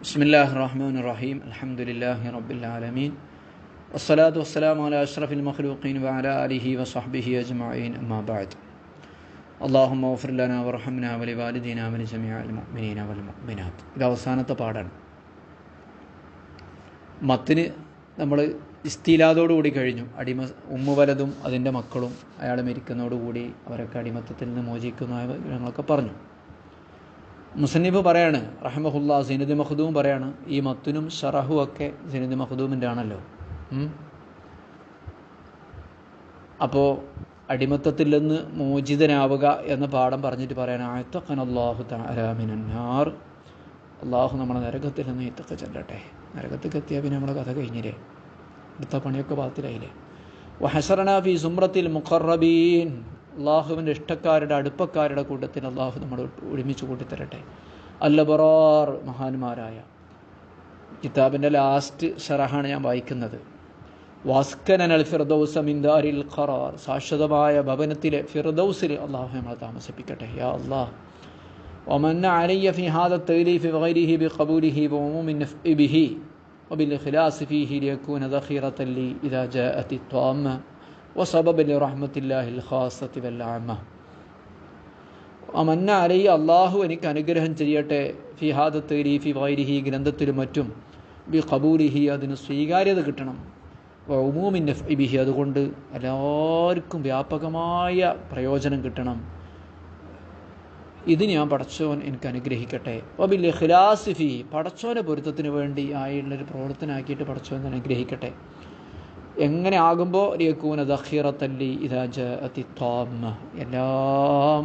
ബിസ്മില്ലാഹ് റഹ്മാൻ റഹീം അലഹമുല്ലാഹി റബ്ബുലാലമീൻ വസ്സലാത്തു വസ്സലാം അല അഷ്റഫിൽ മഖ്ലൂഖീൻ വാല അലിഹി വസ്ഹബിഹി അജ്മീൻ അമ്മാബാദ് അള്ളാഹും ഓഫർലന വർഹംന വലി വാലിദീന വലി ജമിയ മുഅ്മിനീന വൽ മുഅ്മിനാത്ത് ഇത് അവസാനത്തെ പാടാണ് മത്തിന് നമ്മൾ ഇസ്തീലാതോടുകൂടി കഴിഞ്ഞു. അടിമ ഉമ്മ വലതും അതിന്റെ മക്കളും അയാൾ മരിക്കുന്നതോടുകൂടി അവരൊക്കെ അടിമത്തത്തിൽ നിന്ന് മോചിക്കുന്നതായി ഞങ്ങളൊക്കെ പറഞ്ഞു. മുസന്നിഫ് പറയാണ് റഹമഹുല്ല സിനുദ് മഹദൂം പറയാണ് ഈ മത്തുനും ഷറഹു ഒക്കെ സിനുദ് മഹദൂമിന്റെ ആണല്ലോ. അപ്പോൾ അടിമത്തത്തിൽ നിന്ന് മോചിതനാവുക എന്ന പാഠം പറഞ്ഞിട്ട് പറയാൻ ആയത്തക്കൻ അള്ളാഹു താരാമിനാർ അള്ളാഹു നമ്മളെ നരകത്തിൽ നിന്ന് ഇത്തൊക്കെ ചെല്ലട്ടെ. നരകത്തേക്ക് എത്തിയാൽ പിന്നെ നമ്മളെ കഥ കഴിഞ്ഞില്ലേ? അടുത്ത പണിയൊക്കെ പാത്തിലായില്ലേ? വഹസറന ഫി സുമ്രത്തിൽ മുഖറബീൻ. അള്ളാഹുവിൻ്റെ ഇഷ്ടക്കാരുടെ അടുപ്പക്കാരുടെ കൂട്ടത്തിൽ അള്ളാഹു നമ്മൾ ഒരുമിച്ച് കൂട്ടിത്തരട്ടെ അല്ലബറാർ മഹാന്മാരായ കിതാബിൻ്റെ ലാസ്റ്റ് ഷറഹാണ് ഞാൻ വായിക്കുന്നത് വാസ്കനൽ ഫിർദൌസ മിന്ദാരിൽ ഖറാർ ശാശ്വതമായ ഭവനത്തിലെ ഫിർദൌസിൽ അള്ളാഹു നമ്മളെ താമസിപ്പിക്കട്ടെ യാ അള്ളാഹ് ومن علي في هذا التأليف وغيره بقبوله وعموم النفع به وبالإخلاص فيه ليكون ذخيرة لي إذا جاءت الطامة അമന്ന അലൈ അള്ളാഹു എനിക്ക് അനുഗ്രഹം ചെയ്യട്ടെ. ഫി ഹാദത്ത് ഫി വൈരിഹി ഗ്രന്ഥത്തിലും മറ്റും. ബി കബൂലിഹി അതിന് സ്വീകാര്യത കിട്ടണം. ഉമൂമിന്റെ ബിഹി അതുകൊണ്ട് എല്ലാവർക്കും വ്യാപകമായ പ്രയോജനം കിട്ടണം. ഇത് ഞാൻ പടച്ചോൻ എനിക്ക് അനുഗ്രഹിക്കട്ടെ. ഒബില്ലെ ഖിലാസിഫി പടച്ചോന്റെ പൊരുത്തത്തിന് വേണ്ടി ആയുള്ളൊരു പ്രവർത്തനമാക്കിയിട്ട് പടച്ചോൻ അനുഗ്രഹിക്കട്ടെ. എങ്ങനെ ആകുമ്പോൾ രിയക്കൂന ദഹീറത്തല്ലി ഇതാജ അതിത്താമ എല്ലാം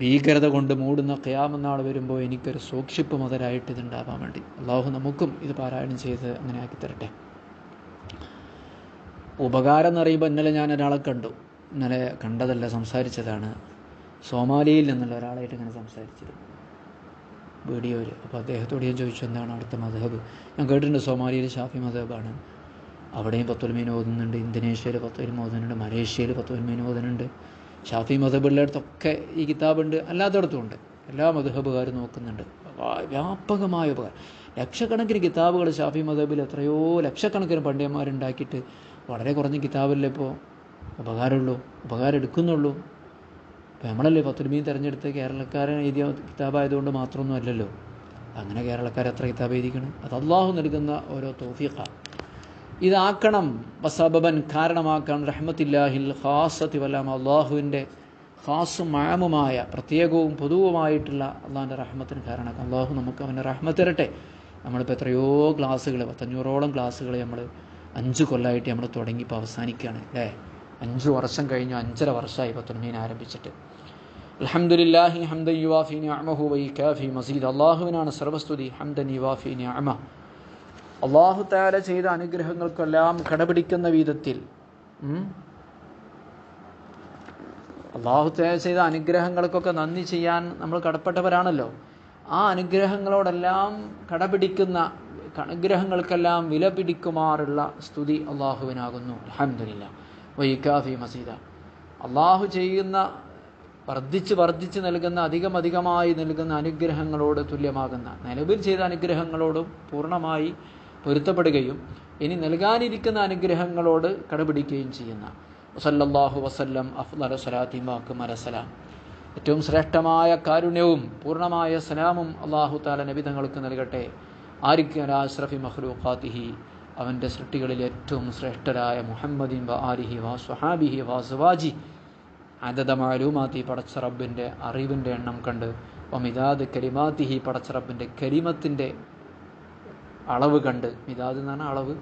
ഭീകരത കൊണ്ട് മൂടുന്ന ക്യാമെന്നാൾ വരുമ്പോൾ എനിക്കൊരു സൂക്ഷിപ്പ് മുതലായിട്ട് ഇതുണ്ടാവാൻ വേണ്ടി. അള്ളാഹു നമുക്കും ഇത് പാരായണം ചെയ്ത് അങ്ങനെ ആക്കി തരട്ടെ ഉപകാരം എന്ന് പറയുമ്പോൾ ഇന്നലെ ഞാൻ ഒരാളെ കണ്ടു. ഇന്നലെ കണ്ടതല്ല സംസാരിച്ചതാണ്. സോമാലിയിൽ നിന്നുള്ള ഒരാളായിട്ട് ഇങ്ങനെ സംസാരിച്ചിരുന്നു. വീഡിയോയിൽ അപ്പോൾ അദ്ദേഹത്തോട് ഞാൻ ചോദിച്ചു എന്താണ് അടുത്ത മധബ് ഞാൻ കേട്ടിട്ടുണ്ട് സോമാലിയിൽ ഷാഫി മധബാണ് അവിടെയും പത്തൊൽമീൻ ഓതുന്നുണ്ട് ഇന്തോനേഷ്യയിൽ പത്തൊൽമ ഓതുന്നുണ്ട് മലേഷ്യയിൽ പത്തൊൽമീൻ ഓതുന്നുണ്ട് ഷാഫി മധബുള്ളിടത്തൊക്കെ ഈ കിതാബുണ്ട് അല്ലാത്തടത്തും ഉണ്ട്. എല്ലാ മധുഹബുകാരും നോക്കുന്നുണ്ട്. വ്യാപകമായ ഉപകാരം. ലക്ഷക്കണക്കിന് കിതാബുകൾ ഷാഫി മധബിൽ എത്രയോ ലക്ഷക്കണക്കിന് പണ്ഡിതന്മാരുണ്ടാക്കിയിട്ട് വളരെ കുറഞ്ഞ കിതാബല്ലേ ഇപ്പോൾ ഉപകാരമുള്ളൂ ഉപകാരം എടുക്കുന്നുള്ളൂ ഇപ്പോൾ നമ്മളല്ലേ പത്തുരുമീൻ തിരഞ്ഞെടുത്ത് കേരളക്കാരൻ എഴുതിയ കിതാബായതുകൊണ്ട് മാത്രമൊന്നും അല്ലല്ലോ? അങ്ങനെ കേരളക്കാർ എത്ര കിതാബ് എഴുതിക്കണം? അത് അള്ളാഹു നൽകുന്ന ഓരോ തോഫീഖ. ഇതാക്കണം. വസബബൻ കാരണമാക്കണം. റഹ്മത്തില്ലാഹിൽ ഖാസത്തി വല്ലാം അള്ളാഹുവിന്റെ ഖാസും മാമുമായ പ്രത്യേകവും പൊതുവുമായിട്ടുള്ള അള്ളാഹിന്റെ റഹ്മത്തിന് കാരണമാക്കാം. അള്ളാഹു നമുക്ക് അവന്റെ റഹ്മത്ത് തരട്ടെ. നമ്മളിപ്പോൾ എത്രയോ ക്ലാസ്സുകൾ പത്തഞ്ഞൂറോളം ക്ലാസ്സുകൾ നമ്മൾ അഞ്ച് കൊല്ലമായിട്ട് നമ്മൾ തുടങ്ങി ഇപ്പോൾ അവസാനിക്കുകയാണ് അല്ലേ? അഞ്ച് വർഷം കഴിഞ്ഞു അഞ്ചര വർഷമായി പത്തൊൻമീൻ ആരംഭിച്ചിട്ട്. അൽഹംദുലില്ലാഹി യുവാഫിൻ യുവാഫി വൈ കാഫി മസീദ്. അള്ളാഹുവിനാണ് സർവസ്തുതി. ഹംദൻ യുവാഫി നിഅമ. അള്ളാഹു താല ചെയ്ത അനുഗ്രഹങ്ങൾക്കെല്ലാം കടപിടിക്കുന്ന വിധത്തിൽ അള്ളാഹു താല ചെയ്ത അനുഗ്രഹങ്ങൾക്കൊക്കെ നന്ദി ചെയ്യാൻ നമ്മൾ കടപ്പെട്ടവരാണല്ലോ. ആ അനുഗ്രഹങ്ങളോടെല്ലാം കടപിടിക്കുന്ന അനുഗ്രഹങ്ങൾക്കെല്ലാം വില പിടിക്കുമാറുള്ള സ്തുതി അള്ളാഹുവിനാകുന്നു. അലഹമില്ല വൈകാഫി മസീദ. അള്ളാഹു ചെയ്യുന്ന വർദ്ധിച്ച് വർദ്ധിച്ച് നൽകുന്ന അധികം അധികമായി നൽകുന്ന അനുഗ്രഹങ്ങളോട് തുല്യമാകുന്ന നിലവിൽ ചെയ്ത അനുഗ്രഹങ്ങളോടും പൂർണമായി പൊരുത്തപ്പെടുകയും ഇനി നൽകാനിരിക്കുന്ന അനുഗ്രഹങ്ങളോട് കടപിടിക്കുകയും ചെയ്യുന്ന വസല്ലാഹു വസല്ലം അഫ്ലൽ സലാത്തി വാക്കും അലസലാം. ഏറ്റവും ശ്രേഷ്ഠമായ കാരുണ്യവും പൂർണമായ സലാമും അള്ളാഹു താല നബി തങ്ങൾക്ക് നൽകട്ടെ. ആരിക്ക് അല അഷ്റഫി മഹ്ലൂഖാത്തിഹി അവന്റെ സൃഷ്ടികളിൽ ഏറ്റവും ശ്രേഷ്ഠരായ മുഹമ്മദിൻ വ ആലിഹി വാ സുഹാബിഹി വാ സുവാജി അതതമാലൂമാത്തി പടച്ച റബ്ബിന്റെ അറിവിന്റെ എണ്ണം കണ്ട് ഒമിതാദ് കലിമാത്തിഹി പടച്ച റബ്ബിന്റെ കലിമത്തിന്റെ അളവ് കണ്ട്. മിതാദ് എന്ന് പറഞ്ഞാൽ അളവ്.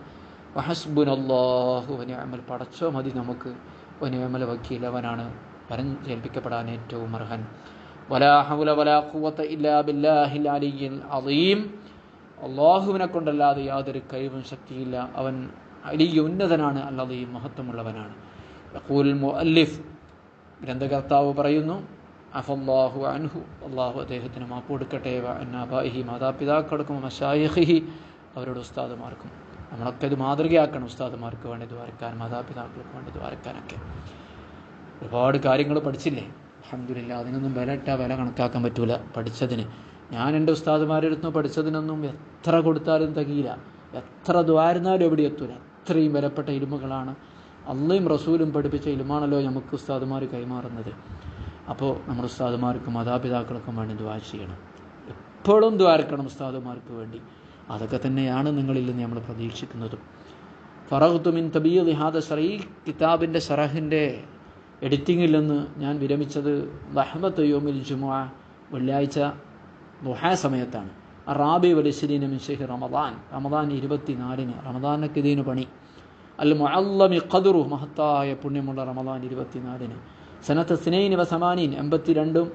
വഹസ്ബുൻ അള്ളാഹു വനിയമൽ പടച്ചോ മതി നമുക്ക്. വനിയമൽ വക്കീൽ അവനാണ്. ഏൽപ്പിക്കപ്പെടാൻ ഏറ്റവും അർഹൻ. ഇല്ലാ ബില്ലാഹിൽ അള്ളാഹുവിനെ കൊണ്ടല്ലാതെ യാതൊരു കഴിവും ശക്തിയില്ല. അവൻ അലിയ ഉന്നതനാണ്. അല്ലാതെ മഹത്വമുള്ളവനാണ്. മുഅല്ലിഫ്. ഗ്രന്ഥകർത്താവ് പറയുന്നു അഫല്ലാഹു അൻഹു. അള്ളാഹു അദ്ദേഹത്തിന് മാപ്പ് കൊടുക്കട്ടെ. അന്നാബാഹി മാതാപിതാക്കൾക്കും അവരുടെ ഉസ്താദുമാർക്കും നമ്മളൊക്കെ ഇത് മാതൃകയാക്കണം ഉസ്താദുമാർക്ക് വേണ്ടി ദ്വാരക്കാൻ മാതാപിതാക്കൾക്ക് വേണ്ടി ദ്വാരക്കാനൊക്കെ. ഒരുപാട് കാര്യങ്ങൾ പഠിച്ചില്ലേ? അഹമ്മദില്ല അതിനൊന്നും വില ഇട്ടാൽ വില കണക്കാക്കാൻ പറ്റൂല പഠിച്ചതിന്. ഞാൻ എന്റെ ഉസ്താദുമാരുടെ അടുത്ത് പഠിച്ചതിനൊന്നും എത്ര കൊടുത്താലും തികയില്ല. എത്ര ദ്വാരുന്നാലും എവിടെ എത്തൂല. അത്രയും വിലപ്പെട്ട ഇരുമകളാണ് അള്ളയും റസൂലും പഠിപ്പിച്ച ഇലുമാണല്ലോ നമുക്ക് ഉസ്താദുമാർ കൈമാറുന്നത്. അപ്പോൾ നമ്മുടെ ഉസ്താദുമാർക്കും മാതാപിതാക്കൾക്കും വേണ്ടി ദ്വാ ചെയ്യണം. എപ്പോഴും ദ്വാരക്കണം ഉസ്താദുമാർക്ക് വേണ്ടി. അതൊക്കെ തന്നെയാണ് നിങ്ങളിൽ നിന്ന് നമ്മൾ പ്രതീക്ഷിക്കുന്നതും. ഫറഹുത്തുമിൻ തബിയ ലിഹാദ സറീ കിതാബിന്റെ സറഹിന്റെ എഡിറ്റിങ്ങിൽ നിന്ന് ഞാൻ വിരമിച്ചത് വഹമത്ത് യോമിൽ ജുമുഅ വെള്ളിയാഴ്ച ദുഹാ സമയത്താണ്. റാബി വലിശ്ശരീന മിൻഷഹി റമദാൻ റമദാൻ ഇരുപത്തിനാലിന് റമദാനക്കിതീന് പണി. അൽ മുഅല്ലമി ഖദുറു മഹത്തായ പുണ്യമുള്ള റമദാൻ ഇരുപത്തിനാലിന്. സനത്ത് സിനൈൻ വസമാനീൻ എൺപത്തി രണ്ടും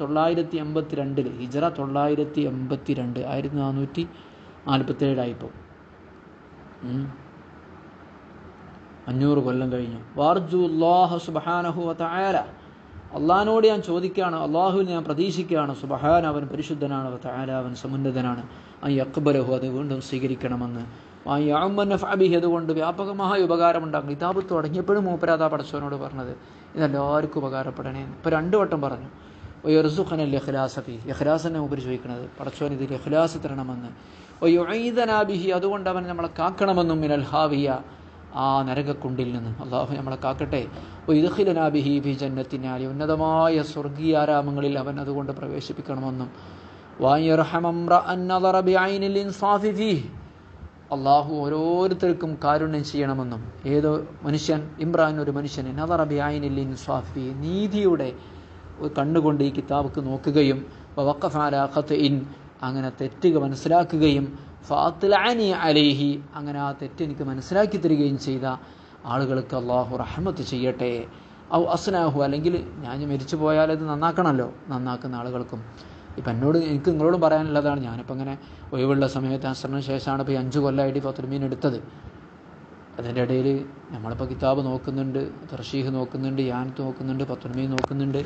തൊള്ളായിരത്തി എൺപത്തി രണ്ടിൽ ഹിജറ തൊള്ളായിരത്തി എൺപത്തി രണ്ട് ആയിരത്തി നാനൂറ്റി നാൽപ്പത്തേഴായിപ്പോൾ അഞ്ഞൂറ് കൊല്ലം കഴിഞ്ഞു. വാർജു അള്ളാഹു സുബഹാനഹു അള്ളഹാനോട് ഞാൻ ചോദിക്കുകയാണ്. അള്ളാഹുവിൽ ഞാൻ പ്രതീക്ഷിക്കുകയാണ്. സുബഹാൻ അവൻ പരിശുദ്ധനാണ്. വതആല അവൻ സമുന്നതനാണ്. ആ അക്ബരഹു അത് വീണ്ടും സ്വീകരിക്കണമെന്ന്. ആ യാമന്നഫാബിഹി അതുകൊണ്ട് വ്യാപകമായ ഉപകാരമുണ്ടാകും. കിതാബ് തുടങ്ങിയപ്പോഴും മൂപ്പരാതാ പടച്ചവനോട് പറഞ്ഞത് ഇതെല്ലാവർക്കും ഉപകാരപ്പെടണേ ഇപ്പോൾ രണ്ടു വട്ടം പറഞ്ഞു. ഒയ്യർസുഖനൽ ലഹ്ലാസഫി ലഹ്ലാസനെ മൂപ്പര് ചോദിക്കുന്നത് പടച്ചവൻ ഇത് ലഹ്ലാസ് തരണമെന്ന്. ബിഹി അതുകൊണ്ട് അവൻ നമ്മളെ കാക്കണമെന്നും മിനൽ ഹാവിയ ആ നരകക്കുണ്ടിൽ നിന്ന്. അള്ളാഹു നമ്മളെ കാക്കട്ടെ. ഇദ്ഖിലനാബിഹി ബി ജന്നത്തിനാലി ഉന്നതമായ സ്വർഗീയാരാമങ്ങളിൽ അവൻ അതുകൊണ്ട് പ്രവേശിപ്പിക്കണമെന്നും. അള്ളാഹു ഓരോരുത്തർക്കും കാരുണ്യം ചെയ്യണമെന്നും ഏതോ മനുഷ്യൻ ഇമ്രാൻ ഒരു മനുഷ്യൻ നദറബി ആയിനിൽ ഇൻസാഫി നീതിയുടെ കണ്ണുകൊണ്ട് ഈ കിതാബ് നോക്കുകയും ഇൻ അങ്ങനെ തെറ്റുക മനസ്സിലാക്കുകയും ഫാത്തിലാനി അലേഹി അങ്ങനെ ആ തെറ്റ് എനിക്ക് മനസ്സിലാക്കി തരികയും ചെയ്ത ആളുകൾക്ക് അള്ളാഹു റഹ്മത്ത് ചെയ്യട്ടെ. ഔ അസ്നാഹു അല്ലെങ്കിൽ ഞാൻ മരിച്ചു പോയാൽ അത് നന്നാക്കണമല്ലോ നന്നാക്കുന്ന ആളുകൾക്കും. ഇപ്പം എന്നോട് എനിക്ക് നിങ്ങളോടും പറയാനുള്ളതാണ്. ഞാനിപ്പോൾ ഇങ്ങനെ ഒഴിവുള്ള സമയത്ത് അസറിന് ശേഷമാണ് ഇപ്പോൾ അഞ്ച് കൊല്ലമായിട്ട് ഫത്തുൽമീൻ എടുത്തത്. അതിന്റെ ഇടയിൽ നമ്മളിപ്പോൾ കിതാബ് നോക്കുന്നുണ്ട് തർഷീഹ് നോക്കുന്നുണ്ട് യാനത്ത് നോക്കുന്നുണ്ട് പത്തുൽമീൻ നോക്കുന്നുണ്ട്.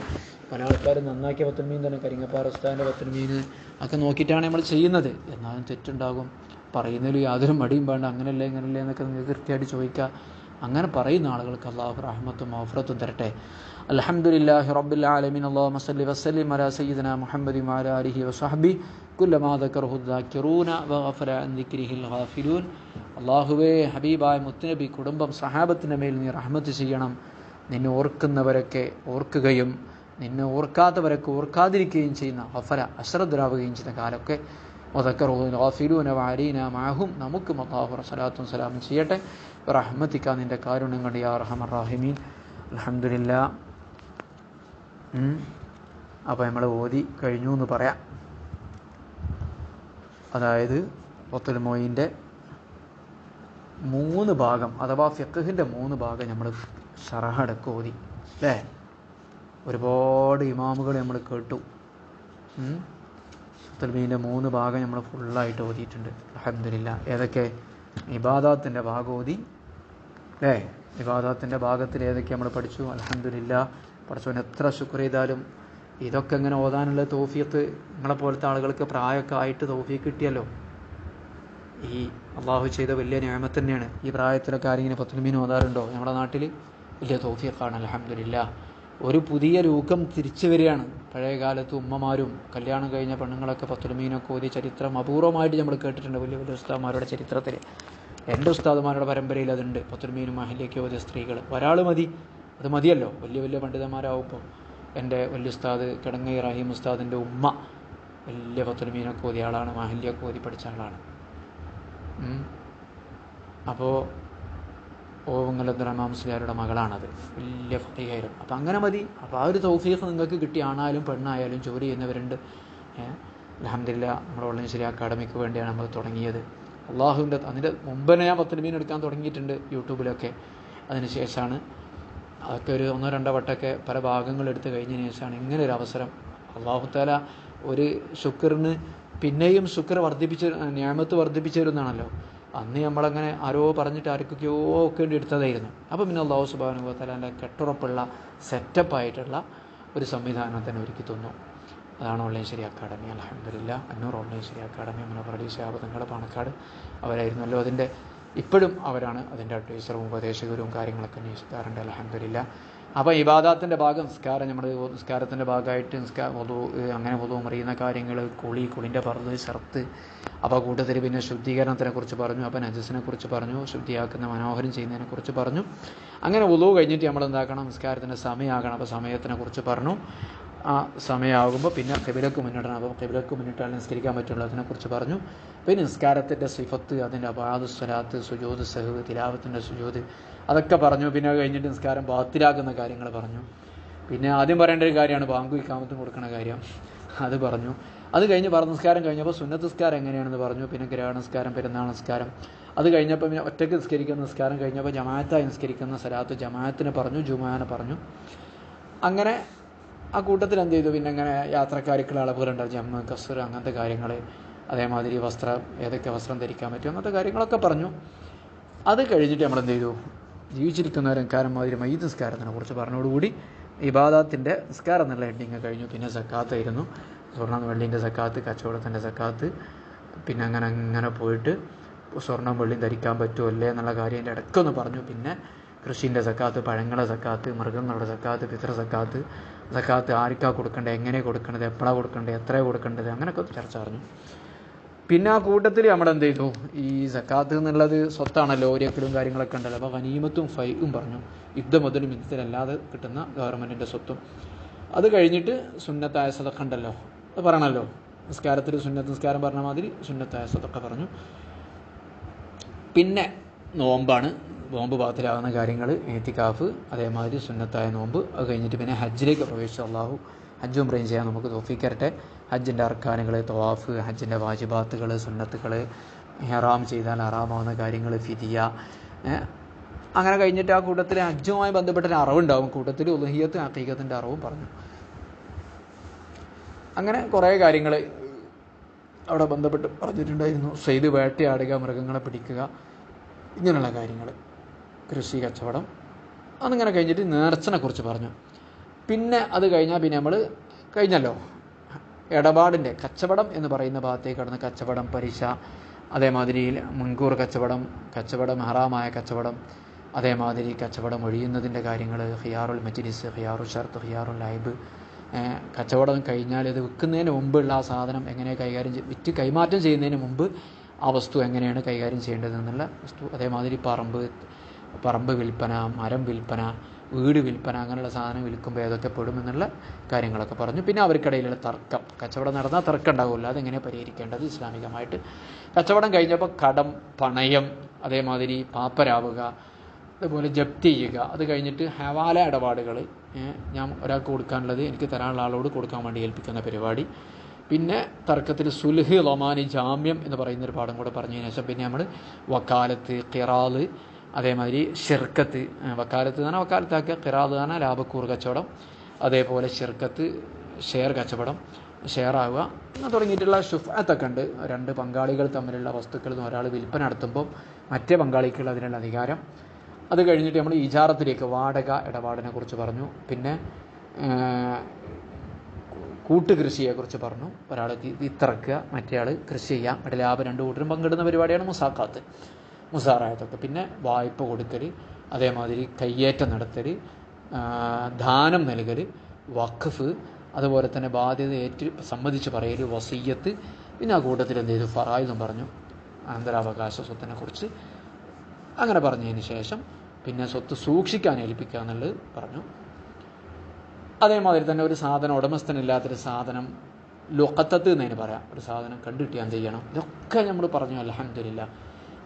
പല ആൾക്കാരും നന്നാക്കിയ പത്തുൽമീൻ തന്നെ കരിങ്ങപ്പാറ ഉസ്താദിന്റെ പത്തുൽമീൻ ഒക്കെ നോക്കിയിട്ടാണ് നമ്മൾ ചെയ്യുന്നത്. എന്നാലും തെറ്റുണ്ടാകും. പറയുന്നതിൽ യാതൊരു മടിയും വേണ്ട. അങ്ങനല്ലേ ഇങ്ങനല്ലേ എന്നൊക്കെ നിങ്ങൾക്ക് കൃത്യമായിട്ട് ചോദിക്കുക അങ്ങനെ പറയുന്ന ആളുകൾക്ക് അള്ളാഹു റഹ്മത്തും ഓഫറത്തും തരട്ടെ. അൽഹംദുലില്ലാഹി റബ്ബിൽ ആലമീൻ. അല്ലാഹുമ്മ സല്ലി വസല്ലിം അലാ സയ്യിദിന മുഹമ്മദി വഅലാ ആലിഹി വസഹബി കുല്ലമാ ദക്കറഹു ദാക്കിറൂന വഗഫറ അൻ ദിക്രിഹിൽ ഗാഫിലൂൻ. അള്ളാഹുവേ ഹബീബായ മുത്തുനബി കുടുംബം സഹാബത്തിന്റെ മേൽ നീ റഹ്മത്ത് ചെയ്യണം. നിന്നെ ഓർക്കുന്നവരൊക്കെ ഓർക്കുകയും നിന്നെ ഓർക്കാത്തവരൊക്കെ ഓർക്കാതിരിക്കുകയും ചെയ്യുന്ന ഹഫല അശ്രദ്ധരാവുകയും ചെയ്യുന്ന കാലമൊക്കെ മുതക്കറൂന വാലീന മാഹും നമുക്കും അള്ളാഹു സലാത്തും സലാമും ചെയ്യട്ടെ. റഹ്മത്തിക്ക നിന്റെ കാരുണ്യം കണ്ട് യാ റഹമർ റാഹിമീൻ. അലഹമില്ല അപ്പോൾ നമ്മൾ ഓതി കഴിഞ്ഞു എന്ന് പറയാം. അതായത് ഒത്തുൽ മൊയിന്റെ മൂന്ന് ഭാഗം അഥവാ ഫിഖഹിന്റെ മൂന്ന് ഭാഗം നമ്മൾ ഷറഹടക്ക് ഓതി. അല്ലേ? ഒരുപാട് ഇമാമുകൾ നമ്മൾ കേട്ടു. തൽമീന്റെ മൂന്ന് ഭാഗം നമ്മൾ ഫുള്ളായിട്ട് ഓതിയിട്ടുണ്ട്. അഹമ്മദില്ല ഏതൊക്കെ? ഇബാദാത്തിന്റെ ഭാഗം ഓതി അല്ലേ ഇബാദാത്തിന്റെ ഭാഗത്തിൽ ഏതൊക്കെ നമ്മൾ പഠിച്ചു? അലഹമില്ല പഠിച്ചവൻ എത്ര ശുക്ർ ചെയ്താലും ഇതൊക്കെ ഇങ്ങനെ ഓതാനുള്ള തോഫിയത്ത് നിങ്ങളെപ്പോലത്തെ ആളുകൾക്ക് പ്രായമൊക്കെ ആയിട്ട് തോഫി കിട്ടിയല്ലോ. ഈ അള്ളാഹു ചെയ്ത വലിയ നിയമം തന്നെയാണ്. ഈ പ്രായത്തിലൊക്കെ ആരെങ്കിലും പത്തുമീൻ ഓതാറുണ്ടോ? നമ്മുടെ നാട്ടിൽ വലിയ തോഫിയൊക്കെയാണ് അലഹമ്മദില്ല ഒരു പുതിയ രൂപം തിരിച്ചു വരികയാണ്. പഴയ കാലത്ത് ഉമ്മമാരും കല്യാണം കഴിഞ്ഞ പെണ്ണുങ്ങളൊക്കെ പത്തുലമീനൊക്കെ ഓതിയ ചരിത്രം അപൂർവമായിട്ട് നമ്മൾ കേട്ടിട്ടുണ്ട് വലിയ വലിയ ഉസ്താദ്മാരുടെ ചരിത്രത്തിൽ. എന്റെ ഉസ്താദുമാരുടെ പരമ്പരയിൽ അതുണ്ട്. പത്തുലമീനും മഹല്യൊക്കെ ഓതിയ സ്ത്രീകൾ. ഒരാൾ മതി. അത് മതിയല്ലോ. വലിയ വലിയ പണ്ഡിതന്മാരാവുമ്പോൾ എന്റെ വലിയ ഉസ്താദ് കിടങ്ങ ഇറാഹിം ഉസ്താദിന്റെ ഉമ്മ വലിയ പത്തുലമീനൊക്കെ ഓതിയ ആളാണ്. മഹല്യൊക്കെ ഓതി പഠിച്ച ആളാണ്. അപ്പോൾ ഓവങ്ങലദ്രമാ മുസ്ലിയാരുടെ മകളാണത്. വലിയ ഫത്തിയായിരുന്നു അപ്പം അങ്ങനെ മതി. അപ്പോൾ ആ ഒരു തൗഫീഖ് നിങ്ങൾക്ക് കിട്ടി. ആണായാലും പെണ്ണായാലും ജോലി ചെയ്യുന്നവരുണ്ട്. അലഹമില്ല നമ്മുടെ വള്ളഞ്ചേരി അക്കാഡമിക്ക് വേണ്ടിയാണ് നമ്മൾ തുടങ്ങിയത്. അള്ളാഹുവിന്റെ അതിന്റെ മുമ്പ് ഞാൻ പത്ത് മീൻ എടുക്കാൻ തുടങ്ങിയിട്ടുണ്ട് യൂട്യൂബിലൊക്കെ. അതിന് ശേഷമാണ് അതൊക്കെ ഒരു ഒന്നോ രണ്ടോ വട്ടമൊക്കെ പല ഭാഗങ്ങൾ എടുത്ത് കഴിഞ്ഞതിന് ശേഷമാണ് ഇങ്ങനെ ഒരു അവസരം അള്ളാഹുത്താല ഒരു ശുക്റിന് പിന്നെയും ശുക്ർ വർദ്ധിപ്പിച്ച് ഞാമത്ത് വർദ്ധിപ്പിച്ചു തരുന്നതാണല്ലോ. അന്ന് നമ്മളങ്ങനെ ആരോ പറഞ്ഞിട്ട് ആർക്കൊക്കെയോ ഒക്കെ വേണ്ടി എടുത്തതായിരുന്നു. അപ്പം പിന്നെ അള്ളാഹു സുബാനു തലാന്റെ കെട്ടുറപ്പുള്ള സെറ്റപ്പായിട്ടുള്ള ഒരു സംവിധാനം തന്നെ ഒരുക്കി തന്നു. അതാണ് ഓൺലൈൻ ശരി അക്കാഡമി അലഹമില്ല അന്നൂർ ഓൺലൈൻ ശരി അക്കാഡമി മുനപ്പറടി ശാബദങ്ങൾ പാണക്കാട് അവരായിരുന്നല്ലോ. അതിന്റെ ഇപ്പോഴും അവരാണ് അതിന്റെ അഡ്വൈസറും ഉപദേശകരും കാര്യങ്ങളൊക്കെ അന്വേഷിക്കാറുണ്ട്. അലഹമില്ല അപ്പോൾ ഇബാദാത്തിന്റെ ഭാഗം നിസ്കാരം നമ്മുടെ നിസ്കാരത്തിന്റെ ഭാഗമായിട്ട് നിസ്കാര വധു അങ്ങനെ വധു അറിയുന്ന കാര്യങ്ങൾ കുളി കുളിന്റെ പറത് ഷർത്ത് അപ്പോൾ കൂട്ടത്തിൽ പിന്നെ ശുദ്ധീകരണത്തിനെ കുറിച്ച് പറഞ്ഞു അപ്പോൾ നജസിനെ കുറിച്ച് പറഞ്ഞു ശുദ്ധിയാക്കുന്ന മനോഹരം ചെയ്യുന്നതിനെ കുറിച്ച് പറഞ്ഞു. അങ്ങനെ വധു കഴിഞ്ഞിട്ട് നമ്മൾ എന്താക്കണം? നിസ്കാരത്തിന്റെ സമയമാകണം. അപ്പോൾ സമയത്തിനെ കുറിച്ച് പറഞ്ഞു. ആ സമയമാകുമ്പോൾ പിന്നെ കിബിലക്ക് മുന്നിടണം. അപ്പോൾ കിബിലക്ക് മുന്നിട്ടാൽ നിസ്കരിക്കാൻ പറ്റുള്ളൂ. അതിനെക്കുറിച്ച് പറഞ്ഞു. പിന്നെ നിസ്കാരത്തിന്റെ സിഫത്ത് അതിന്റെ അപാദ് സ്വലാത്ത് സുജോത് സഹ് തിലാവത്തിന്റെ സുജോദ് അതൊക്കെ പറഞ്ഞു. പിന്നെ കഴിഞ്ഞിട്ട് നിസ്കാരം ബാത്തിലാക്കുന്ന കാര്യങ്ങൾ പറഞ്ഞു. പിന്നെ ആദ്യം പറയേണ്ട ഒരു കാര്യമാണ് ബാങ്കു ഇക്കാമത്തും കൊടുക്കുന്ന കാര്യം. അത് പറഞ്ഞു. അത് കഴിഞ്ഞ് പറഞ്ഞ നിസ്കാരം കഴിഞ്ഞപ്പോൾ സുന്നത്ത് നിസ്കാരം എങ്ങനെയാണെന്ന് പറഞ്ഞു. പിന്നെ ഗ്രഹണ നിസ്കാരം പെരുന്നാൾ നിസ്കാരം. അത് കഴിഞ്ഞപ്പോൾ പിന്നെ ഒറ്റയ്ക്ക് നിസ്കരിക്കുന്ന നിസ്കാരം കഴിഞ്ഞപ്പോൾ ജമാഅത്തായി നിസ്കരിക്കുന്ന സ്ഥലത്ത് ജമാഅത്തിനെ പറഞ്ഞു ജുമാനെ പറഞ്ഞു. അങ്ങനെ ആ കൂട്ടത്തിൽ എന്ത് ചെയ്തു? പിന്നെ അങ്ങനെ യാത്രക്കാർക്കുള്ള അളവുകളുണ്ടാവും ജമ്മു കസൂർ അങ്ങനത്തെ കാര്യങ്ങൾ. അതേമാതിരി വസ്ത്രം ഏതൊക്കെ വസ്ത്രം ധരിക്കാൻ പറ്റും അങ്ങനത്തെ കാര്യങ്ങളൊക്കെ പറഞ്ഞു. അത് കഴിഞ്ഞിട്ട് നമ്മൾ എന്ത് ചെയ്തു? ജീവിച്ചിരിക്കുന്നവരും കാരം ഈ നിസ്കാരത്തിനെ കുറിച്ച് പറഞ്ഞോടുകൂടി ഇബാദത്തിന്റെ നിസ്കാരം എന്നുള്ള ഹെഡിങ് കഴിഞ്ഞു. പിന്നെ സക്കാത്ത് ആയിരുന്നു സ്വർണം വെള്ളിന്റെ സക്കാത്ത് കച്ചവടത്തിന്റെ സക്കാത്ത്. പിന്നെ അങ്ങനെ അങ്ങനെ പോയിട്ട് സ്വർണം വെള്ളിയും ധരിക്കാൻ പറ്റുമല്ലേ എന്നുള്ള കാര്യം എന്റെ ഇടയ്ക്കൊന്ന് പറഞ്ഞു. പിന്നെ കൃഷിന്റെ സക്കാത്ത് പഴങ്ങളെ സക്കാത്ത് മൃഗങ്ങളുടെ സക്കാത്ത് പിത്ര സക്കാത്ത്. സക്കാത്ത് ആർക്കാ കൊടുക്കേണ്ടത്? എങ്ങനെ കൊടുക്കേണ്ടത്? എപ്പോഴാണ് കൊടുക്കേണ്ടത്? എത്രയാണ് കൊടുക്കേണ്ടത്? അങ്ങനെയൊക്കെ ചർച്ച പറഞ്ഞു. പിന്നെ ആ കൂട്ടത്തിൽ നമ്മൾ എന്ത് ചെയ്തു? ഈ സക്കാത്ത് എന്നുള്ളത് സ്വത്താണല്ലോ ഓരോക്കലും കാര്യങ്ങളൊക്കെ ഉണ്ടല്ലോ. അപ്പോൾ വനീമത്തും ഫൈവും പറഞ്ഞു. യുദ്ധം മുതലും യുദ്ധത്തിലല്ലാതെ കിട്ടുന്ന ഗവൺമെന്റിന്റെ സ്വത്തും. അത് കഴിഞ്ഞിട്ട് സുന്നത്തായ സതൊക്കെ ഉണ്ടല്ലോ. അത് പറയണല്ലോ. നിസ്കാരത്തിൽ സുന്നത്ത് നിസ്കാരം പറഞ്ഞ മാതിരി സുന്നത്തായ സതൊക്കെ പറഞ്ഞു. പിന്നെ നോമ്പാണ്. നോമ്പ് പാത്തിലാകുന്ന കാര്യങ്ങൾ ഏത്തിക്കാഫ് അതേമാതിരി സുന്നത്തായ നോമ്പ്. അത് കഴിഞ്ഞിട്ട് പിന്നെ ഹജ്ജിലേക്ക് പ്രവേശിച്ചു അള്ളാഹു ഹജ്ജും പ്രയും ചെയ്യാൻ നമുക്ക് തോഫിക്കരട്ടെ ഹജ്ജിന്റെ അർക്കാനുകൾ തവാഫ് ഹജ്ജിന്റെ വാജിബാത്തുകൾ സുന്നത്തുകൾ ഹെറാം ചെയ്താൽ ഹറാമാവുന്ന കാര്യങ്ങൾ ഫിദിയ അങ്ങനെ കഴിഞ്ഞിട്ട് ആ കൂട്ടത്തിൽ ഹജ്ജുമായി ബന്ധപ്പെട്ട ഒരു അറിവുണ്ടാവും. കൂട്ടത്തിൽ ഉലഹിയത്ത് അക്കീകത്തിന്റെ അറിവും പറഞ്ഞു. അങ്ങനെ കുറേ കാര്യങ്ങൾ അവിടെ ബന്ധപ്പെട്ട് പറഞ്ഞിട്ടുണ്ടായിരുന്നു. സെയ്ത് വേട്ടയാടുക മൃഗങ്ങളെ പിടിക്കുക ഇങ്ങനെയുള്ള കാര്യങ്ങൾ കൃഷി കച്ചവടം അതിങ്ങനെ കഴിഞ്ഞിട്ട് നേർച്ചനെ കുറിച്ച് പറഞ്ഞു. പിന്നെ അത് കഴിഞ്ഞാൽ പിന്നെ നമ്മൾ കഴിഞ്ഞല്ലോ. ഇടപാടിന്റെ കച്ചവടം എന്ന് പറയുന്ന ഭാഗത്തേക്ക് കടന്ന് കച്ചവടം പലിശ അതേമാതിരി മുൻകൂർ കച്ചവടം കച്ചവടം ഹറാമായ കച്ചവടം അതേമാതിരി കച്ചവടം ഒഴിയുന്നതിന്റെ കാര്യങ്ങൾ ഹിയാറുൽ മജ്ലിസ് ഹിയാറുൽ ഷർത്ത് ഹിയാറുൽ ലൈബ് കച്ചവടം കഴിഞ്ഞാൽ ഇത് വിൽക്കുന്നതിന് മുമ്പുള്ള ആ സാധനം എങ്ങനെ കൈകാര്യം വിറ്റ് കൈമാറ്റം ചെയ്യുന്നതിന് മുമ്പ് ആ വസ്തു എങ്ങനെയാണ് കൈകാര്യം ചെയ്യേണ്ടതെന്നുള്ള വസ്തു അതേമാതിരി പറമ്പ് പറമ്പ് വിൽപ്പന മരം വിൽപ്പന വീട് വിൽപ്പന അങ്ങനെയുള്ള സാധനം വിൽക്കുമ്പോൾ ഏതൊക്കെ പെടുമെന്നുള്ള കാര്യങ്ങളൊക്കെ പറഞ്ഞു. പിന്നെ അവർക്കിടയിലുള്ള തർക്കം. കച്ചവടം നടന്നാൽ തർക്കം ഉണ്ടാവില്ല. അതെങ്ങനെ പരിഹരിക്കേണ്ടത്? ഇസ്ലാമികമായിട്ട് കച്ചവടം കഴിഞ്ഞപ്പോൾ കടം പണയം അതേമാതിരി പാപ്പരാവുക അതുപോലെ ജപ്തി ചെയ്യുക. അത് കഴിഞ്ഞിട്ട് ഹവാല ഇടപാടുകൾ ഞാൻ ഒരാൾക്ക് കൊടുക്കാനുള്ളത് എനിക്ക് തരാനുള്ള ആളോട് കൊടുക്കാൻ വേണ്ടി ഏൽപ്പിക്കുന്ന പരിപാടി. പിന്നെ തർക്കത്തിൽ സുൽഹ് ലൊമാനി ജാമ്യം എന്ന് പറയുന്ന ഒരു പാഠം കൂടെ പറഞ്ഞതിന് ശേഷം പിന്നെ നമ്മൾ വക്കാലത്ത് കിറാൽ അതേമാതിരി ഷിർക്കത്ത് വക്കാലത്ത് തന്നെ വക്കാലത്താക്കുക കിറാത് തന്നെ ലാഭക്കൂർ കച്ചവടം അതേപോലെ ഷിർക്കത്ത് ഷെയർ കച്ചവടം ഷെയർ ആവുക തുടങ്ങിയിട്ടുള്ള ഷുഫത്തൊക്കെ ഉണ്ട്. രണ്ട് പങ്കാളികൾ തമ്മിലുള്ള വസ്തുക്കളിൽ നിന്ന് ഒരാൾ വിൽപ്പന നടത്തുമ്പോൾ മറ്റേ പങ്കാളിക്കുള്ള അതിനുള്ള അധികാരം. അത് കഴിഞ്ഞിട്ട് നമ്മൾ ഇജാറത്തിലേക്ക് വാടക ഇടപാടിനെ കുറിച്ച് പറഞ്ഞു. പിന്നെ കൂട്ടുകൃഷിയെക്കുറിച്ച് പറഞ്ഞു. ഒരാൾ വിത്തിറക്കുക മറ്റേ ആൾ കൃഷി ചെയ്യാം. അവിടെ ലാഭം രണ്ട് കൂട്ടരും പങ്കിടുന്ന പരിപാടിയാണ് മുസാക്കാത്ത് മുസാറായത്തൊക്കെ പിന്നെ വായ്പ കൊടുക്കൽ അതേമാതിരി കയ്യേറ്റം നടത്തൽ ദാനം നൽകൽ വഖഫ് അതുപോലെ തന്നെ ബാധ്യത ഏറ്റ് സമ്മതിച്ച് പറയൽ വസീയത്ത്. പിന്നെ ആ കൂട്ടത്തിൽ എന്ത് ചെയ്തു? ഫറായിന്നും പറഞ്ഞു. അനന്തരാവകാശ സ്വത്തിനെ കുറിച്ച് അങ്ങനെ പറഞ്ഞതിന് ശേഷം പിന്നെ സ്വത്ത് സൂക്ഷിക്കാൻ ഏൽപ്പിക്കുക എന്നുള്ളത് പറഞ്ഞു. അതേമാതിരി തന്നെ ഒരു സാധനം ഉടമസ്ഥനില്ലാത്തൊരു സാധനം ലൊക്കത്തത്ത് എന്നതിന് പറയാം. ഒരു സാധനം കണ്ടിട്ട് ഞാൻ ചെയ്യണം? ഇതൊക്കെ നമ്മൾ പറഞ്ഞു അലഹമില്ല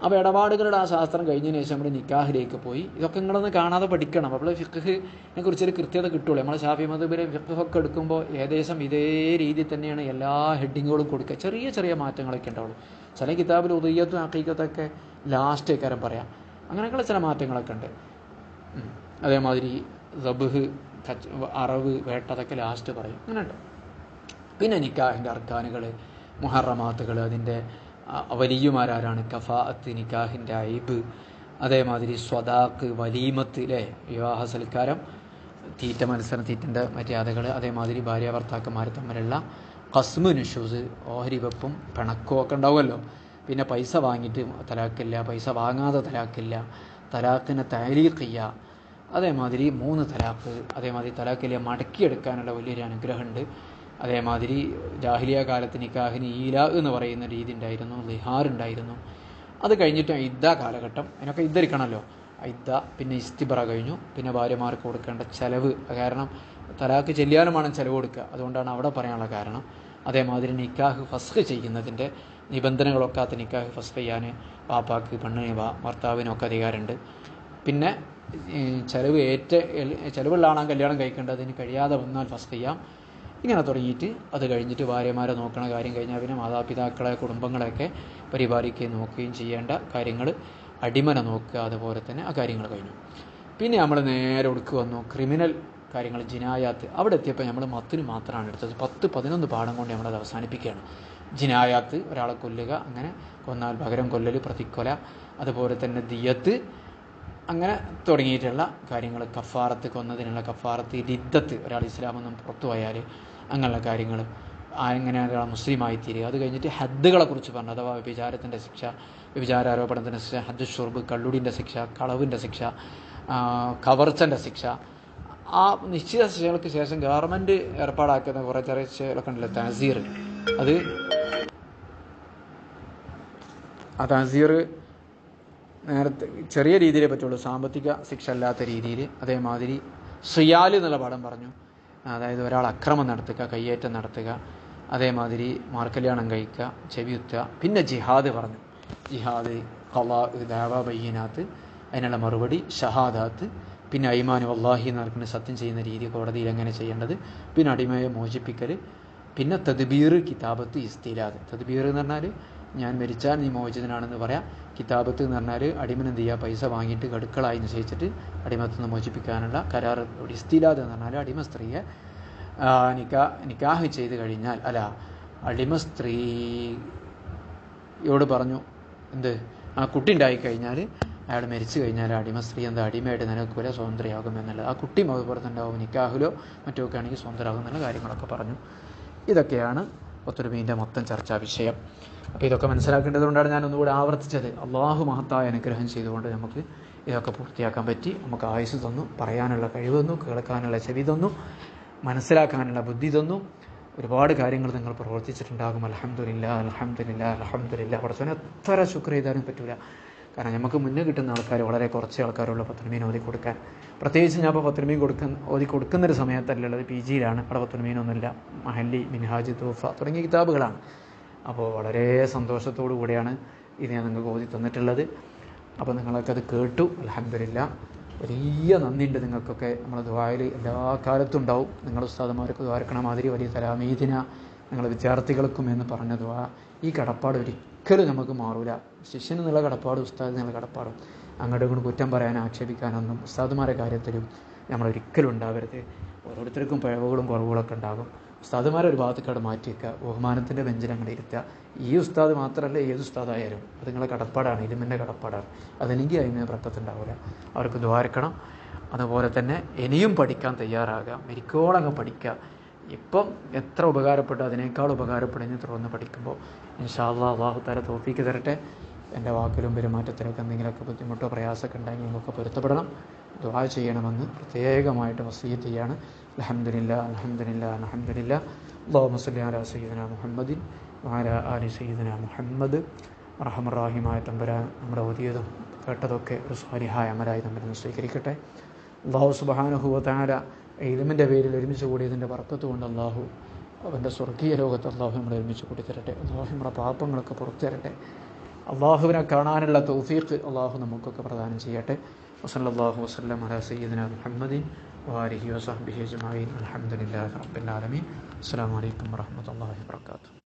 അപ്പോൾ ഇടപാടുകളുടെ ആ ശാസ്ത്രം കഴിഞ്ഞതിന് ശേഷം നമ്മൾ നിക്കാഹിലേക്ക് പോയി. ഇതൊക്കെ നിങ്ങളൊന്ന് കാണാതെ പഠിക്കണം. അപ്പോൾ ഫിഖിനെ കുറിച്ചൊരു കൃത്യത കിട്ടുള്ളൂ. നമ്മൾ ഷാഫി മതബിലെ ഫിഖൊക്കെ എടുക്കുമ്പോൾ ഏകദേശം ഇതേ രീതിയിൽ തന്നെയാണ് എല്ലാ ഹെഡിങ്ങുകളും കൊടുക്കുക. ചെറിയ ചെറിയ മാറ്റങ്ങളൊക്കെ ഉണ്ടാവുള്ളൂ. ചില കിതാബിൽ ഉദയ്യത്തും അക്കീക്കത്തൊക്കെ ലാസ്റ്റ് കാരം പറയാം. അങ്ങനെയൊക്കെയുള്ള ചില മാറ്റങ്ങളൊക്കെ ഉണ്ട്. അതേമാതിരി കച്ച് അറവ് വേട്ടതൊക്കെ ലാസ്റ്റ് പറയും. അങ്ങനെയുണ്ട്. പിന്നെ നിക്കാഹിന്റെ അർക്കാനുകൾ മുഹറമാത്തുകൾ അതിന്റെ വലിയമാരാരാണ്? കഫാഅത്ത് നിക്കാഹിന്റെ ഐബ് അതേമാതിരി സ്വദാക്ക് വലീമത്ത് അല്ലേ വിവാഹ സൽക്കാരം തീറ്റ മത്സരം തീറ്റന്റെ മര്യാദകൾ അതേമാതിരി ഭാര്യ ഭർത്താക്കന്മാർ തമ്മിലുള്ള കസ്മു നിഷൂസ് ഓഹരി വെപ്പും പിണക്കും ഒക്കെ ഉണ്ടാവുമല്ലോ. പിന്നെ പൈസ വാങ്ങിയിട്ട് തലാക്കില്ല പൈസ വാങ്ങാതെ തലാക്കില്ല തലാക്കിനെ തലീക്കില്ല അതേമാതിരി മൂന്ന് തലാക്ക് അതേമാതിരി തലാക്കിലെ മടക്കിയെടുക്കാനുള്ള വലിയൊരു അനുഗ്രഹമുണ്ട്. അതേമാതിരി ജാഹിലിയ കാലത്ത് നിക്കാഹിന് ഈല എന്ന് പറയുന്ന രീതി ഉണ്ടായിരുന്നു ലിഹാർ ഉണ്ടായിരുന്നു. അത് കഴിഞ്ഞിട്ട് ഇദ്ദ കാലഘട്ടം അതിനൊക്കെ ഇദ്ദരിക്കണമല്ലോ ഇദ്ദ പിന്നെ ഇസ്തിബറ കഴിഞ്ഞു. പിന്നെ ഭാര്യമാർക്ക് കൊടുക്കേണ്ട ചെലവ് കാരണം തലാഖ് ചെല്ലിയാലുമാണ് ചെലവ് കൊടുക്കുക. അതുകൊണ്ടാണ് അവിടെ പറയാനുള്ള കാരണം. അതേമാതിരി നിക്കാഹ് ഫസ്ഖ് ചെയ്യുന്നതിന്റെ നിബന്ധനകളൊക്കാത്ത നിക്കാഹ് ഫസ്ഖ് ചെയ്യാൻ പാപ്പാക്ക് പെണ്ണിന് ഭർത്താവിനൊക്കെ അധികാരമുണ്ട്. പിന്നെ ചെലവ് ഏറ്റ ചെലവുള്ള ആണാൻ കല്യാണം കഴിക്കേണ്ടത് അതിന് കഴിയാതെ വന്നാൽ ഫസ്റ്റ് ചെയ്യാം. ഇങ്ങനെ തുടങ്ങിയിട്ട് അത് കഴിഞ്ഞിട്ട് ഭാര്യമാരെ നോക്കണ കാര്യം കഴിഞ്ഞാൽ പിന്നെ മാതാപിതാക്കളെ കുടുംബങ്ങളെയൊക്കെ പരിപാലിക്കുകയും നോക്കുകയും ചെയ്യേണ്ട കാര്യങ്ങൾ അടിമനെ നോക്കുക അതുപോലെ തന്നെ ആ കാര്യങ്ങൾ കഴിഞ്ഞു. പിന്നെ നമ്മൾ നേരെ ഒടുക്ക് വന്നു. ക്രിമിനൽ കാര്യങ്ങൾ ജിനായാത്ത്. അവിടെ എത്തിയപ്പോൾ നമ്മൾ മത്തിന് മാത്രമാണ് എടുത്തത്. പത്ത് പതിനൊന്ന് പാഠം കൊണ്ട് നമ്മളത് അവസാനിപ്പിക്കുകയാണ്. ജിനായാത്ത് ഒരാളെ കൊല്ലുക അങ്ങനെ കൊന്നാൽ പകരം കൊല്ലൽ പ്രതിക്കൊല അതുപോലെ തന്നെ ദിയത്ത് അങ്ങനെ തുടങ്ങിയിട്ടുള്ള കാര്യങ്ങൾ. കഫാറത്ത് കൊന്നതിനുള്ള കഫാറത്ത് രിദ്ദത്ത് ഒരാൾ ഇസ്ലാമിൽ നിന്നും പുറത്തു പോയാൽ അങ്ങനെയുള്ള കാര്യങ്ങൾ അങ്ങനെ ഒരാൾ മുസ്ലിമായി തീരുക അത് കഴിഞ്ഞിട്ട് ഹദ്ദുകളെ കുറിച്ച് പറഞ്ഞു. അഥവാ വിചാരത്തിന്റെ ശിക്ഷ വിചാരാരോപണത്തിന്റെ ശിക്ഷ ഹദ് ഷുർബ് കള്ളുടിന്റെ ശിക്ഷ കളവിന്റെ ശിക്ഷ കവർച്ചന്റെ ശിക്ഷ. ആ നിശ്ചിത ശിക്ഷകൾക്ക് ശേഷം ഗവൺമെന്റ് ഏർപ്പാടാക്കുന്ന കുറേ ചെറിയ ശിക്ഷകളൊക്കെ ഉണ്ടല്ലോ. തഹസീർ. അത് ആ തഹസീർ നേരത്തെ ചെറിയ രീതിയിലേ പറ്റുള്ളൂ. സാമ്പത്തിക ശിക്ഷ അല്ലാത്ത രീതിയിൽ അതേമാതിരി സിയാൽ എന്നുള്ള പാഠം പറഞ്ഞു. അതായത് ഒരാൾ അക്രമം നടത്തുക കയ്യേറ്റം നടത്തുക അതേമാതിരി മാർക്കല്യാണം കഴിക്കുക ചെവിയുത്തുക പിന്നെ ജിഹാദ് പറഞ്ഞു. ജിഹാദ് കലാ ദേവ ബയ്യനാത്ത് അതിനുള്ള മറുപടി ഷഹാദാത്ത് പിന്നെ അയ്മാനു അള്ളാഹി എന്ന് സത്യം ചെയ്യുന്ന രീതി കോടതിയിൽ എങ്ങനെ ചെയ്യേണ്ടത് പിന്നെ അടിമയെ മോചിപ്പിക്കൽ പിന്നെ തദ്ബീർ കിതാബത്ത് ഇസ്തിലാദ്. തദ്ബീർ എന്ന് പറഞ്ഞാൽ ഞാൻ മരിച്ചാൽ നീ മോചിതനാണെന്ന് പറയാം. കിതാബത്ത് എന്ന് പറഞ്ഞാൽ അടിമൻ എന്ത് ചെയ്യുക പൈസ വാങ്ങിയിട്ട് ഗഡുക്കളായി നിശ്ചയിച്ചിട്ട് അടിമത്തിൽ നിന്ന് മോചിപ്പിക്കാനുള്ള കരാർ ഇസ്തിലാദ് എന്ന് പറഞ്ഞാൽ അടിമ സ്ത്രീയെ നിക്കാ നിക്കാഹ് ചെയ്ത് കഴിഞ്ഞാൽ അല്ല അടിമ സ്ത്രീയോട് പറഞ്ഞു എന്ത്? ആ കുട്ടി ഉണ്ടായിക്കഴിഞ്ഞാൽ അയാൾ മരിച്ചു കഴിഞ്ഞാൽ അടിമ സ്ത്രീ എന്താ? അടിമയായിട്ട് നിലനിൽക്കൂല സ്വതന്ത്രയാകും എന്നുള്ളത്. ആ കുട്ടിയും അതുപോലെ തന്നെ ഉണ്ടാവും നിക്കാഹിലോ മറ്റോ ഒക്കെ ആണെങ്കിൽ സ്വതന്ത്രമാകും എന്നുള്ള കാര്യങ്ങളൊക്കെ പറഞ്ഞു. ഇതൊക്കെയാണ് ഒത്തൊരുമീന്റെ മൊത്തം ചർച്ചാ വിഷയം. അപ്പോൾ ഇതൊക്കെ മനസ്സിലാക്കേണ്ടതുകൊണ്ടാണ് ഞാൻ ഒന്നുകൂടി ആവർത്തിച്ചത്. അള്ളാഹു മഹത്തായ അനുഗ്രഹം ചെയ്തുകൊണ്ട് നമുക്ക് ഇതൊക്കെ പൂർത്തിയാക്കാൻ പറ്റി. നമുക്ക് ആയുസ് തന്നു പറയാനുള്ള കഴിവ് തന്നു കേൾക്കാനുള്ള ചെവി തന്നു മനസ്സിലാക്കാനുള്ള ബുദ്ധി തന്നു. ഒരുപാട് കാര്യങ്ങൾ നിങ്ങൾ പ്രവർത്തിച്ചിട്ടുണ്ടാകും. അലഹമില്ല അലഹമില്ല അലഹമില്ല പഠിച്ചവന് എത്ര ശുക്ർ ചെയ്താലും പറ്റൂല. കാരണം നമുക്ക് മുന്നേ കിട്ടുന്ന ആൾക്കാർ വളരെ കുറച്ച് ആൾക്കാരുള്ള പത്രമീൻ ഓതി കൊടുക്കാൻ. പ്രത്യേകിച്ച് ഞാൻ ഇപ്പോൾ പത്രമീൻ കൊടുക്കുന്ന ഓതി കൊടുക്കുന്നൊരു സമയത്തല്ലുള്ളത് പി ജിയിലാണ്. അവിടെ പത്രമീനൊന്നുമില്ല. മഹല്ലി മിൻഹാജ് തൂഫ തുടങ്ങിയ കിതാബുകളാണ്. അപ്പോൾ വളരെ സന്തോഷത്തോടു കൂടിയാണ് ഇത് ഞാൻ നിങ്ങൾക്ക് ഓതി തന്നിട്ടുള്ളത്. അപ്പോൾ നിങ്ങളൊക്കെ അത് കേട്ടു. അലഹമില്ല വലിയ നന്ദിയുണ്ട് നിങ്ങൾക്കൊക്കെ. നമ്മൾ ദ്വായിൽ എല്ലാ കാലത്തും ഉണ്ടാവും. നിങ്ങൾ ഉസ്താദന്മാർക്ക് ദ്വാരക്കണ മാതിരി വലിയ തലാമീദിന നിങ്ങൾ വിദ്യാർത്ഥികൾക്കും എന്ന് പറഞ്ഞ ദ്വാ ഈ കടപ്പാട് ഒരിക്കലും നമുക്ക് മാറൂല. ശിഷ്യൻ എന്നുള്ള കടപ്പാട് ഉസ്താദ് എന്നുള്ള കടപ്പാടും. അങ്ങോട്ടും ഇങ്ങോട്ട് കുറ്റം പറയാൻ ആക്ഷേപിക്കാനൊന്നും ഉസ്താദുമാരുടെ കാര്യത്തിലും നമ്മൾ ഒരിക്കലും ഉണ്ടാവരുത്. ഓരോരുത്തർക്കും പിഴവുകളും കുറവുകളൊക്കെ ഉണ്ടാകും. ഉസ്താദുമാരെ ഒരു ഭാഗത്തേക്കാട് മാറ്റി വെക്കുക ബഹുമാനത്തിന്റെ ബെഞ്ചിൽ ഇരുത്തുക. ഈ ഉസ്താദ് മാത്രമല്ല ഏത് ഉസ്താദായാലും അത് നിങ്ങളെ കടപ്പാടാണ് ഇലിമിന്റെ കടപ്പാടാണ്. അതെനിക്ക് അതിന് പ്രക്കത്തുണ്ടാവില്ല അവർക്ക് ദ്വാരക്കണം അതുപോലെ തന്നെ ഇനിയും പഠിക്കാൻ തയ്യാറാകാം മരിക്കോളങ്ങ് പഠിക്കുക. ഇപ്പം എത്ര ഉപകാരപ്പെട്ടു അതിനേക്കാൾ ഉപകാരപ്പെടുന്ന തുടർന്ന് പഠിക്കുമ്പോൾ ഇൻഷാല്ലാ അള്ളാഹു താല തോഫിക്ക് തരട്ടെ. എന്റെ വാക്കിലും പെരുമാറ്റത്തിലൊക്കെ എന്തെങ്കിലുമൊക്കെ ബുദ്ധിമുട്ടോ പ്രയാസമൊക്കെ ഉണ്ടെങ്കിൽ നിങ്ങൾക്ക് പൊരുത്തപ്പെടണം. ദുആ ചെയ്യണമെന്ന് പ്രത്യേകമായിട്ട് വസീയത്ത് ചെയ്യാണ്. അലഹമില്ല അലഹമില്ല അലഹമില്ല അള്ളാഹു മുസ്ലി അല സയ്യിദന മുഹമ്മദിൻ വാല അലി സയ്യിദന മുഹമ്മദ്. റഹമറാഹിമായ തമ്പരാൻ നമ്മുടെ ഓതിയതും കേട്ടതൊക്കെ ഒരു സ്വാരിഹായ അമരായി തമ്പരാൻ സ്വീകരിക്കട്ടെ. അള്ളാഹു സുബാനുഹുവ താര ഇലിമിന്റെ പേരിൽ ഒരുമിച്ച് കൂടിയതിന്റെ വർക്കത്ത് കൊണ്ട് അള്ളാഹു അവന്റെ സ്വർഗീയ ലോകത്ത് അള്ളാഹു നമ്മളെ ഒരുമിച്ച് കൂട്ടി തരട്ടെ അള്ളാഹു നമ്മുടെ പാപങ്ങളൊക്കെ പുറത്തു തരട്ടെ അള്ളാഹുവിനെ കാണാനുള്ള തൗഫീഖ് അള്ളാഹു നമുക്കൊക്കെ പ്രദാനം ചെയ്യട്ടെ. വസല്ലാഹു വസ്ലം അല സയ്യിദിന മുഹമ്മദിൻ വാരിഹി വസഹബിഹി അജ്മഈൻ അൽഹംദുലില്ലാഹി റബ്ബിൽ ആലമീൻ. അസ്സലാമു അലൈക്കും വറഹ്മത്തുള്ളാഹി വബറകാതുഹു